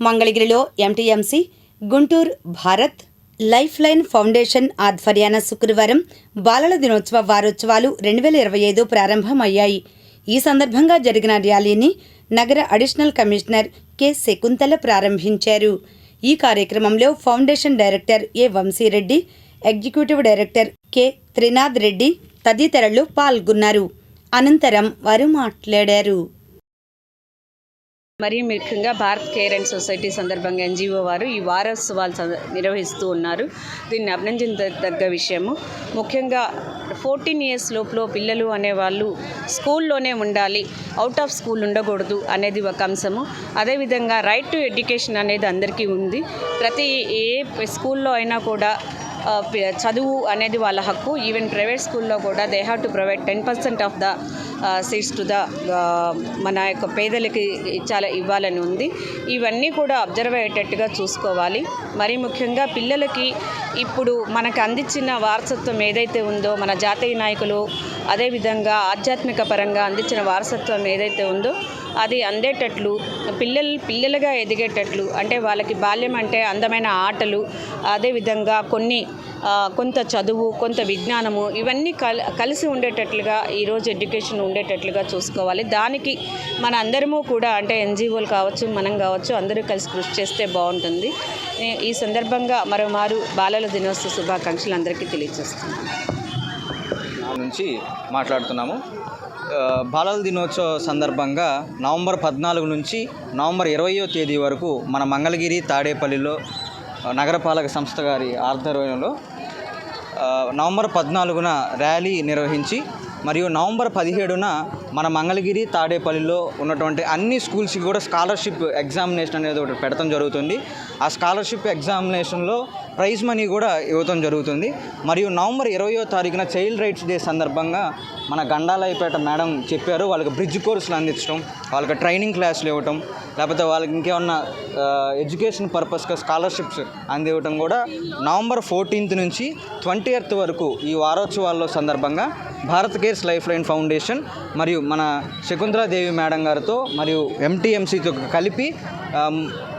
మంగళగిరిలో MTMC Guntur Bharat life line foundation ఆధ్వర్యాన శుక్రవారం బాలల దినోత్సవ వారోత్సవాలు రెండు వేల ఇరవై ఐదు ప్రారంభమయ్యాయి. ఈ సందర్భంగా జరిగిన ర్యాలీని నగర అడిషనల్ కమిషనర్ కె. శకుంతల ప్రారంభించారు. ఈ కార్యక్రమంలో foundation director A Vamsireddy executive director K. Trinath Reddy తదితరులు పాల్గొన్నారు. అనంతరం వారు మాట్లాడారు. మరి ముఖ్యంగా భారత్ కేర్ అండ్ సొసైటీ సందర్భంగా ఎన్జిఓ వారు ఈ వారోత్సవాలు నిర్వహిస్తూ ఉన్నారు. దీన్ని అభినందించదగ్గ విషయము. ముఖ్యంగా ఫోర్టీన్ ఇయర్స్ లోపల పిల్లలు అనేవాళ్ళు స్కూల్లోనే ఉండాలి అవుట్ ఆఫ్ స్కూల్ ఉండకూడదు అనేది ఒక అంశము. అదేవిధంగా రైట్ టు ఎడ్యుకేషన్ అనేది అందరికీ ఉంది. ప్రతి ఏ స్కూల్లో అయినా కూడా చదువు అనేది వాళ్ళ హక్కు. ఈవెన్ ప్రైవేట్ స్కూల్లో కూడా they have to provide ten percent of the seats to the మన యొక్క పేదలకి చాలా ఇవ్వాలని ఉంది. ఇవన్నీ కూడా అబ్జర్వ్ అయ్యేటట్టుగా చూసుకోవాలి. మరీ ముఖ్యంగా పిల్లలకి ఇప్పుడు మనకు అందించిన వారసత్వం ఏదైతే ఉందో మన జాతీయ నాయకులు అదేవిధంగా ఆధ్యాత్మిక పరంగా అందించిన వారసత్వం ఏదైతే ఉందో అది అందేటట్లు పిల్లలు పిల్లలుగా ఎదిగేటట్లు అంటే వాళ్ళకి బాల్యం అంటే అందమైన ఆటలు అదేవిధంగా కొన్ని కొంత చదువు కొంత విజ్ఞానము ఇవన్నీ కల్ కలిసి ఉండేటట్లుగా ఈరోజు ఎడ్యుకేషన్ ఉండేటట్లుగా చూసుకోవాలి. దానికి మన అందరము కూడా అంటే ఎన్జిఓలు కావచ్చు మనం కావచ్చు అందరూ కలిసి కృషి చేస్తే బాగుంటుంది. ఈ- సందర్భంగా మరోమారు బాలల దినోత్సవ శుభాకాంక్షలు అందరికీ తెలియజేస్తున్నాను. నుంచి మాట్లాడుతున్నాము. బాలల దినోత్సవ సందర్భంగా నవంబర్ పద్నాలుగు నుంచి నవంబర్ ఇరవయో తేదీ వరకు మన మంగళగిరి తాడేపల్లిలో నగరపాలక సంస్థ గారి ఆధ్వర్యంలో నవంబర్ పద్నాలుగున ర్యాలీ నిర్వహించి మరియు నవంబర్ పదిహేడున మన మంగళగిరి తాడేపల్లిలో ఉన్నటువంటి అన్ని స్కూల్స్కి కూడా స్కాలర్షిప్ ఎగ్జామినేషన్ అనేది ఒకటి పెడతాం జరుగుతుంది. ఆ స్కాలర్షిప్ ఎగ్జామినేషన్లో ప్రైజ్ మనీ కూడా ఇవ్వటం జరుగుతుంది. మరియు నవంబర్ ఇరవయో తారీఖున చైల్డ్ రైట్స్ డే సందర్భంగా మన గండాలయపేట మేడం చెప్పారు వాళ్ళకి బ్రిడ్జ్ కోర్సులు అందించడం వాళ్ళకి ట్రైనింగ్ క్లాసులు ఇవ్వటం లేకపోతే వాళ్ళకి ఇంకేమన్నా ఎడ్యుకేషన్ పర్పస్గా స్కాలర్షిప్స్ అందివ్వటం కూడా నవంబర్ ఫోర్టీన్త్ నుంచి ట్వంటీ ఎయిత్ వరకు ఈ వారోత్సవాల్లో సందర్భంగా Bharat cares life line foundation మరియు మన శకుంతలాదేవి మేడం గారితో మరియు ఎంటీఎంసీతో కలిపి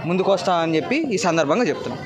ముందుకొస్తామని చెప్పి ఈ సందర్భంగా చెప్తున్నాం.